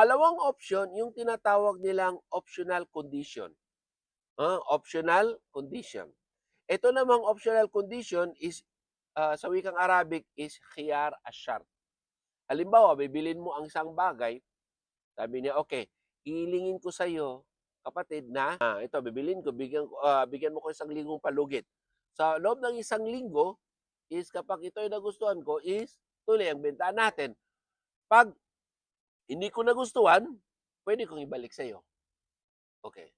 Dalawang option, yung tinatawag nilang optional condition. Ah, optional condition. Ito namang optional condition is ah, sa wikang Arabic is khiyar asyar. Halimbawa, bibilin mo ang isang bagay, sabi niya, okay, ilingin ko sa iyo, kapatid, na ah, ito, bibilin ko, bigyan, ah, bigyan mo ko isang linggong palugit. Sa loob ng isang linggo, is kapag ito ay nagustuhan ko, is tuloy ang benta natin. Pag hindi ko nagustuhan, pwede kong ibalik sa iyo. Okay.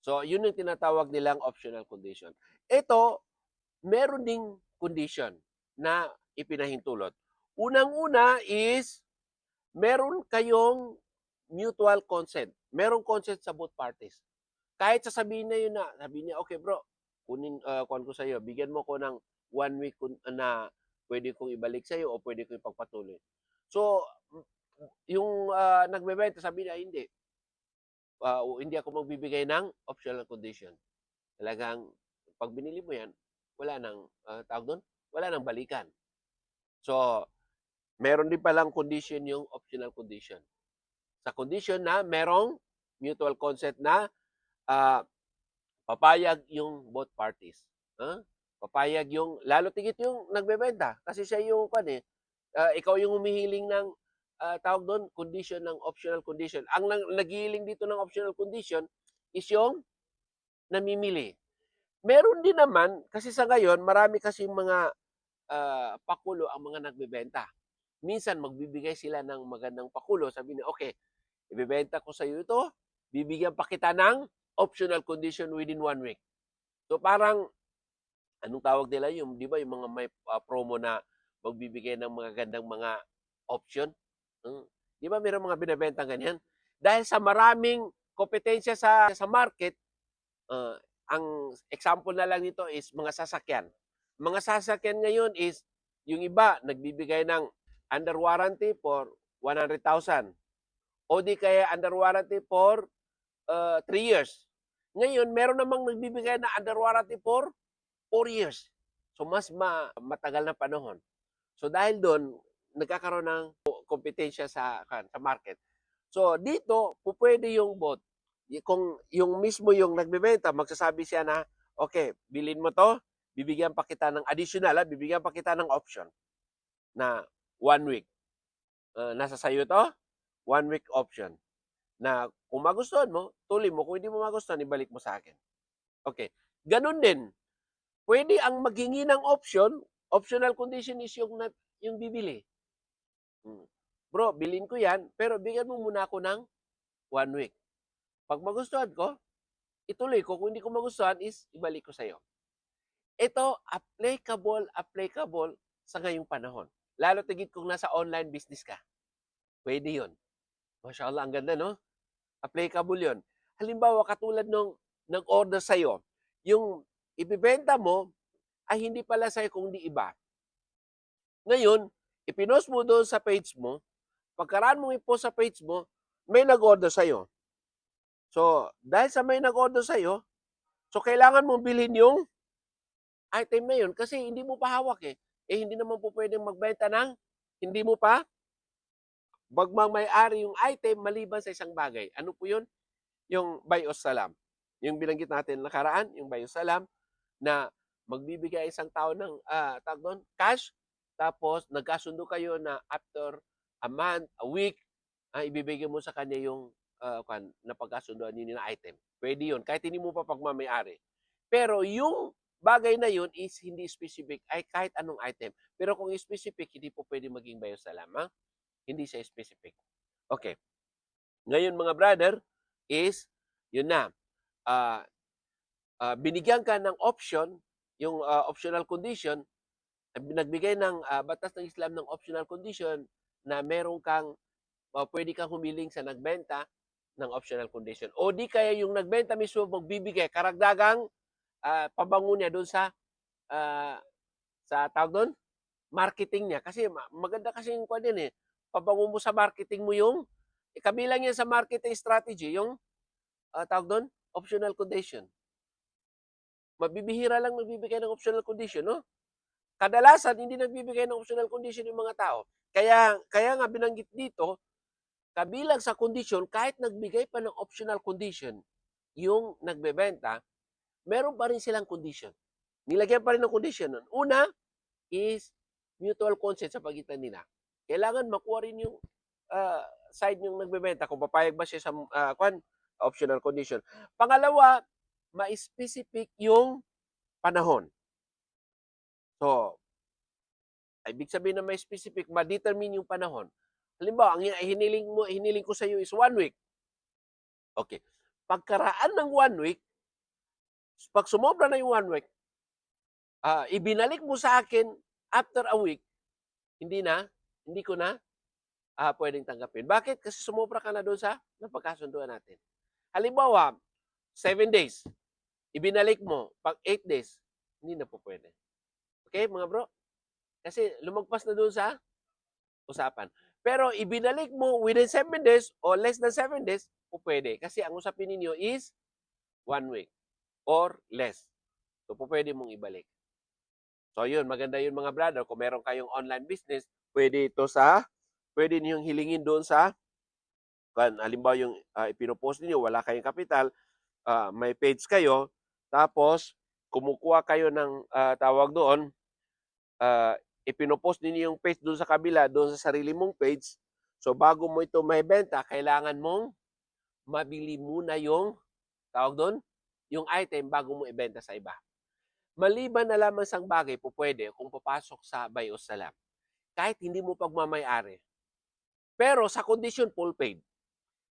So, yun yung tinatawag nilang optional condition. Ito, meron ding condition na ipinahintulot. Unang-una is, meron kayong mutual consent. Merong consent sa both parties. Kahit sasabihin na yun na, sabi niya, okay bro, kunin, uh, kuhan ko sa iyo, bigyan mo ko ng one week na pwede kong ibalik sa iyo o pwede kong ipagpatuloy. So, yung ah, nagbebenta, sabi niya, hindi. O hindi ako magbibigay ng optional condition. Talagang, pag binili mo yan, wala nang, ah, tawag doon, wala nang balikan. So, meron din palang condition yung optional condition. Sa condition na merong mutual consent na ah, papayag yung both parties. Huh? Papayag yung, lalo tigit yung nagbebenta. Kasi siya yung, kan eh, ah, ikaw yung humihiling ng, ah, tawag doon, condition ng optional condition. Ang nang, naghihiling dito ng optional condition is yung namimili. Meron din naman, kasi sa ngayon, marami kasi mga ah, pakulo ang mga nagbebenta. Minsan, magbibigay sila ng magandang pakulo. Sabi niya, okay, ibibenta ko sa iyo ito, bibigyan pa kita ng optional condition within one week. So parang, anong tawag nila yung, di ba, yung mga may ah, promo na magbibigay ng mga gandang mga option? Hmm. Di ba mayroong mga binibenta ganyan? Dahil sa maraming kompetensya sa, sa market, ah, ang example na lang nito is mga sasakyan. Mga sasakyan ngayon is, yung iba, nagbibigay ng under warranty for 100,000. O di kaya under warranty for 3 years. Ngayon, meron namang nagbibigay na under warranty for 4 years. So, mas ma- matagal na panahon. So, dahil doon, nagkakaroon ng kompetensya sa, kan- sa market. So, dito, pupwede yung bot. Kung yung mismo yung nagbebenta, magsasabi siya na, okay, bilin mo to, bibigyan pa kita ng additional, ha? bibigyan pa kita ng option na one week. Uh, nasa sayo to, one week option. Na kung magustuhan mo, tuloy mo. Kung hindi mo magustuhan, ibalik mo sa akin. Okay. Ganun din. Pwede ang maghingi ng option, optional condition is yung, yung bibili. Hmm. Bro, bilin ko yan, pero bigyan mo muna ako ng one week. Pag magustuhan ko, ituloy ko. Kung hindi ko magustuhan, is ibalik ko sa'yo. Ito, applicable, applicable sa ngayong panahon. Lalo tigit kung nasa online business ka. Pwede yun. Masya Allah, ang ganda, no? Applicable yun. Halimbawa, katulad nung nag-order sa'yo, yung ibibenta mo ay hindi pala sa'yo kung di iba. Ngayon, ipinost mo doon sa page mo, pagkaraan mong ipost sa page mo, may nag-order sa'yo. So, dahil sa may nag-order sa'yo, so kailangan mong bilhin yung item na yun kasi hindi mo pa hawak eh. Eh, hindi naman po pwedeng magbenta ng hindi mo pa magmamayari yung item maliban sa isang bagay. Ano po yun? Yung bayos salam. Yung binanggit natin nakaraan, yung bayos salam, na magbibigay isang tao ng ah, tawag doon, cash, tapos nagkasundo kayo na after a month, a week, ah, ibibigay mo sa kanya yung uh, kan, napagkasundoan ninyo na item. Pwede yun, kahit hindi mo pa pagmamayari. Pero yung bagay na yun is hindi specific, ay kahit anong item. Pero kung specific, hindi po pwede maging bayos salam. Ha? Hindi siya specific. Okay. Ngayon mga brother, is, yun na, ah, ah, binigyan ka ng option, yung ah, optional condition, ah, nagbigay ng ah, batas ng Islam ng optional condition na meron kang, ah, pwede kang humiling sa nagbenta ng optional condition. O di kaya yung nagbenta mismo magbibigay karagdagang ah, pabango niya doon sa ah, sa tawag doon marketing niya. Kasi ma- maganda kasi yung kwan yan eh. Pabango mo sa marketing mo yung eh, kabilang yan sa marketing strategy yung ah, tawag doon optional condition. Mabibihira lang nagbibigay ng optional condition no kadalasan hindi nagbibigay ng optional condition yung mga tao kaya kaya nga binanggit dito kabilang sa condition, kahit nagbigay pa ng optional condition, yung nagbebenta, meron pa rin silang condition. Nilagyan pa rin ng condition. Una is mutual consent sa pagitan nila. Kailangan makuha rin yung ah, side yung nagbebenta kung papayag ba siya sa ah, kwan, optional condition. Pangalawa, ma-specific yung panahon. So, ibig sabihin na may specific, ma-determine yung panahon. Halimbawa, ang hiniling mo, hiniling ko sa iyo is one week. Okay. Pagkaraan ng one week, pag sumobra na yung one week, ah, ibinalik mo sa akin after a week, hindi na, hindi ko na ah, pwedeng tanggapin. Bakit? Kasi sumobra ka na doon sa napagkasunduan natin. Halimbawa, seven days, ibinalik mo, pag eight days, hindi na po pwede. Okay, mga bro? Kasi lumagpas na doon sa usapan. Pero ibinalik mo within 7 days or less than 7 days, po pwede. Kasi ang usapin ninyo is one week or less. So, po pwede mong ibalik. So, yun. Maganda yun mga brother. Kung meron kayong online business, pwede ito sa, pwede niyong hilingin doon sa, kan, halimbawa yung uh, ipinopost niyo wala kayong kapital, ah, may page kayo, tapos, kumukuha kayo ng ah, tawag doon, uh, ipinopost ninyo yung page doon sa kabila, doon sa sarili mong page. So, bago mo ito may benta, kailangan mong mabili muna yung, tawag doon, yung item bago mo ibenta sa iba. Maliban na lamang sang bagay, po pwede kung papasok sa buy o salam. Kahit hindi mo pagmamayari. Pero sa condition full paid.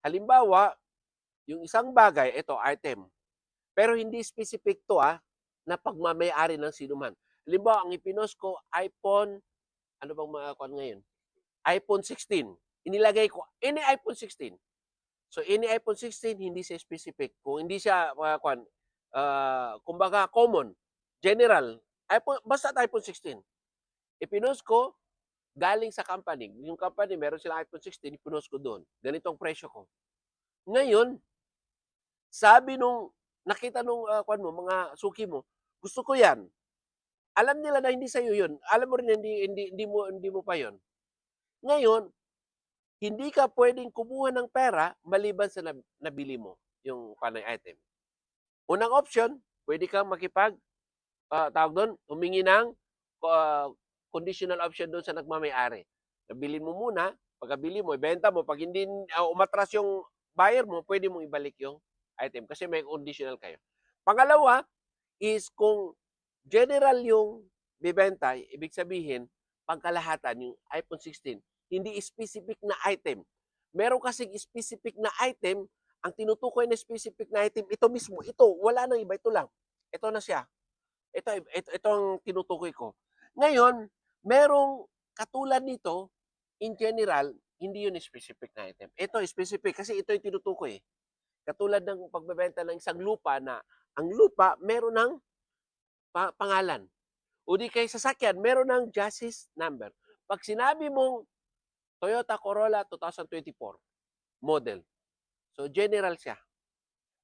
Halimbawa, yung isang bagay, ito, item. Pero hindi specific to ah, na pagmamayari ng sinuman. Halimbawa, ang ipinost ko, iPhone, ano bang mga kwan ngayon? iPhone 16. Inilagay ko, any iPhone 16. So, any iPhone 16, hindi siya specific. Kung hindi siya, mga kwan, uh, kumbaga, common, general, iPhone, basta iPhone 16. Ipinost ko, galing sa company. Yung company, meron silang iPhone 16, ipinost ko doon. Ganitong presyo ko. Ngayon, sabi nung, nakita nung, uh, kwan mo, mga suki mo, gusto ko yan alam nila na hindi sa iyo 'yun. Alam mo rin hindi hindi hindi mo hindi mo pa 'yon. Ngayon, hindi ka pwedeng kumuha ng pera maliban sa nabili mo yung panay item. Unang option, pwede kang makipag uh, tawag doon, humingi ng uh, conditional option doon sa nagmamay-ari. Nabili mo muna, pagkabili mo, ibenta mo, pag hindi uh, umatras yung buyer mo, pwede mong ibalik yung item kasi may conditional kayo. Pangalawa is kung general yung bibenta, ibig sabihin, pangkalahatan, yung iPhone 16, hindi specific na item. Meron kasing specific na item, ang tinutukoy na specific na item, ito mismo, ito, wala nang iba, ito lang. Ito na siya. Ito, ito, ito ang tinutukoy ko. Ngayon, merong katulad nito, in general, hindi yun specific na item. Ito specific kasi ito yung tinutukoy. Katulad ng pagbebenta ng isang lupa na ang lupa meron ng pa- pangalan. O di kay sasakyan, meron ng chassis number. Pag sinabi mong Toyota Corolla 2024 model, so general siya.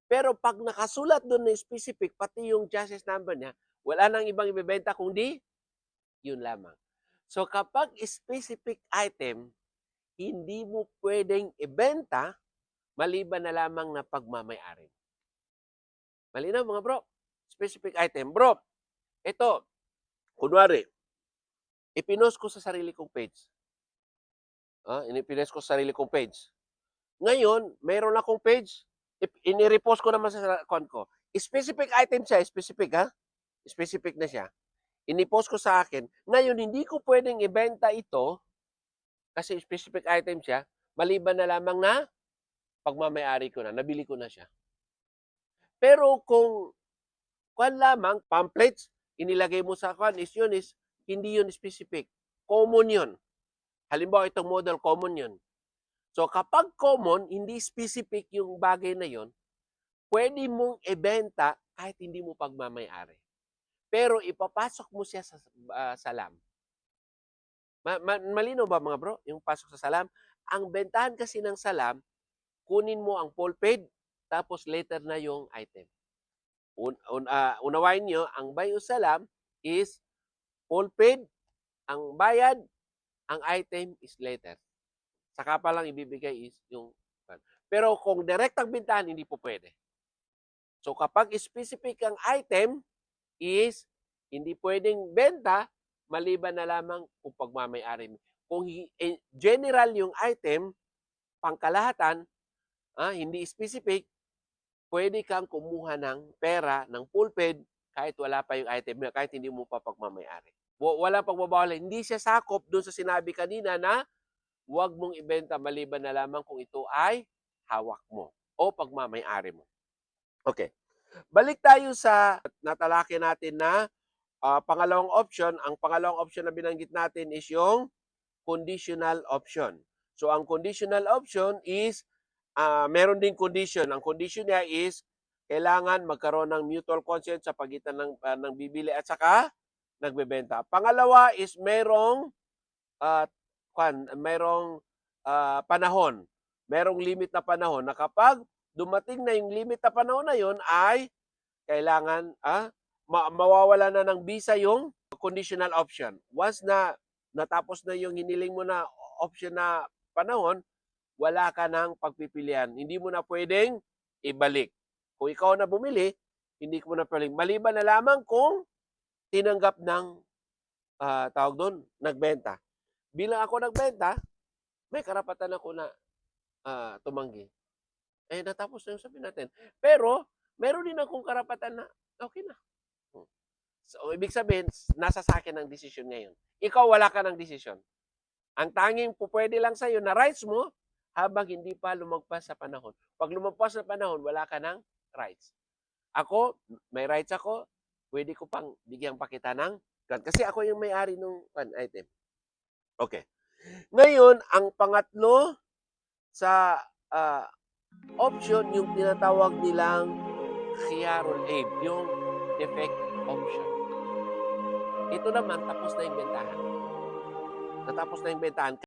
Pero pag nakasulat doon na specific, pati yung chassis number niya, wala nang ibang ibebenta kundi yun lamang. So kapag specific item, hindi mo pwedeng ibenta maliban na lamang na pagmamayari. Malinaw mga bro? Specific item. Bro, ito, kunwari, ipinost ko sa sarili kong page. Ah, inipinost ko sa sarili kong page. Ngayon, mayroon akong page, inirepost ko naman sa account ko. Specific item siya, specific ha? Specific na siya. Inipost ko sa akin. Ngayon, hindi ko pwedeng ibenta ito kasi specific item siya, maliban na lamang na pagmamayari ko na, nabili ko na siya. Pero kung kwan lamang, pamphlets, inilagay mo sa kwan is yun is hindi yun specific. Common yun. Halimbawa, itong model, common yun. So, kapag common, hindi specific yung bagay na yun, pwede mong ibenta kahit hindi mo pagmamayari. Pero ipapasok mo siya sa uh, salam. Ma- ma- malino ba mga bro, yung pasok sa salam? Ang bentahan kasi ng salam, kunin mo ang full paid, tapos later na yung item un, un, uh, unawain nyo, ang bayo salam is full paid, ang bayad, ang item is later. Saka pa lang ibibigay is yung pero kung direktang bintahan, hindi po pwede. So kapag specific ang item is hindi pwedeng benta maliban na lamang kung pagmamayari. Kung eh, general yung item, pangkalahatan, ah, hindi specific, pwede kang kumuha ng pera, ng full kahit wala pa yung item, kahit hindi mo pa pagmamayari. Wa- Wala pagbabawal. Hindi siya sakop doon sa sinabi kanina na huwag mong ibenta maliban na lamang kung ito ay hawak mo o pagmamayari mo. Okay. Balik tayo sa natalaki natin na ah, pangalawang option. Ang pangalawang option na binanggit natin is yung conditional option. So ang conditional option is ah, meron ding condition. Ang condition niya is kailangan magkaroon ng mutual consent sa pagitan ng ah, ng bibili at saka nagbebenta. Pangalawa is merong uh, kwan, merong ah, panahon. Merong limit na panahon na kapag dumating na yung limit na panahon na yon ay kailangan ah, ma- mawawala na ng visa yung conditional option. Once na natapos na yung hiniling mo na option na panahon, wala ka ng pagpipilian. Hindi mo na pwedeng ibalik. Kung ikaw na bumili, hindi mo na pwedeng. Maliban na lamang kung tinanggap ng ah, tawag doon, nagbenta. Bilang ako nagbenta, may karapatan ako na ah, tumanggi. Eh, natapos na yung sabi natin. Pero, meron din akong karapatan na, okay na. So, ibig sabihin, nasa sa akin ang desisyon ngayon. Ikaw, wala ka ng desisyon. Ang tanging po pwede lang sa'yo na rights mo, habang hindi pa lumagpas sa panahon. Pag lumagpas sa panahon, wala ka ng rights. Ako, may rights ako, pwede ko pang bigyang pakita ng gun. Kasi ako yung may-ari ng gun item. Okay. Ngayon, ang pangatlo sa ah, option, yung tinatawag nilang Khiyarul Aid, yung defect option. Ito naman, tapos na yung bentahan. Natapos na yung bentahan.